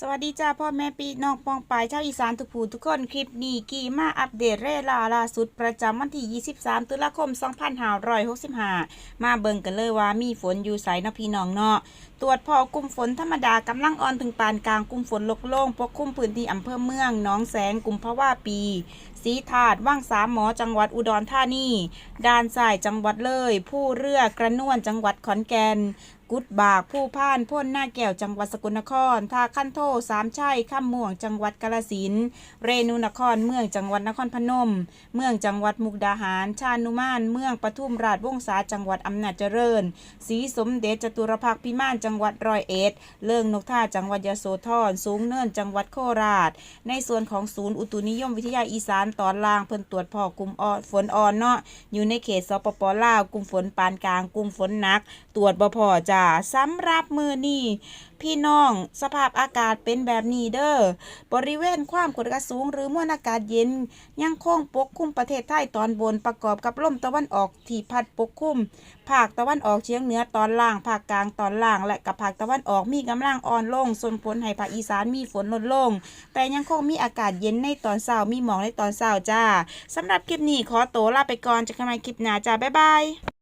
สวัสดีจ้าพ่อแม่ปีน้องปองปายชาวอีสานทุกผู้ทุกคนคลิปนี้กี่มาอัปเดตเร่ลาล่าสุดประจำวันที่ 23 ตุลาคม 2565 มาเบิ่งกันเลยว่ามีฝนอยู่ไสนะพี่น้องเนาะตรวจพอกลุ่มฝนธรรมดากำลังอ่อนถึงปานกลางกลุ่มฝนลกโล่งปกคลุมพื้นที่อำเภอเมืองหนองแสงกลุ่มภาวะปีสีถาดว่างสามหมอจังหวัดอุดรธานีด้านซ้ายจังหวัดเลย ผู้เรือกระนวนจังหวัดขอนแก่น กุดบากผู้พ่านพ่นหน้าแก้วจังหวัดสกลนครท่าขั้นโทสามชัยข้ามม่วงจังหวัดกาฬสินเรนูนครเมืองจังหวัดนครพนม เมืองจังหวัดมุกดาหาร ชานุมาน เมืองปทุมราชวงศาจังหวัดอำนาจเจริญศรีสมเด็จจตุรพักพิมานจังหวัดร้อยเอ็ดเลิงนกท่าจังหวัดยโสธรสูงเนินจังหวัดโคราช ในส่วนของศูนย์อุตุนิยมวิทยาอีสานตอนล่างเพิ่นตรวจพอกลุ่มออฝนอ่อนเนาะอยู่ในเขตสปปลาวกลุ่มฝนปานกลางกลุ่มฝนหนัก ตรวจบพอจ้าสำหรับมือนี่พี่น้องสภาพอากาศเป็นแบบนี้เด้อบริเวณความกดอากาศสูง หรือมวลอากาศเย็น ยังคงปกคลุมประเทศไทยตอนบนประกอบกับลมตะวันออกที่พัดปกคลุมภาคตะวันออกเฉียงเหนือตอนล่างภาคกลางตอนล่าง และกับภาคตะวันออกมีกำลังอ่อนลงส่งผลให้ภาคอีสานมีฝนลดลง แต่ยังคงมีอากาศเย็นในตอนเช้ามีหมอกในตอนเช้าจ้าสำหรับคลิปนี้ขอตัวลาไปก่อนจะกันใหม่คลิปหน้าจ้าบ๊ายบาย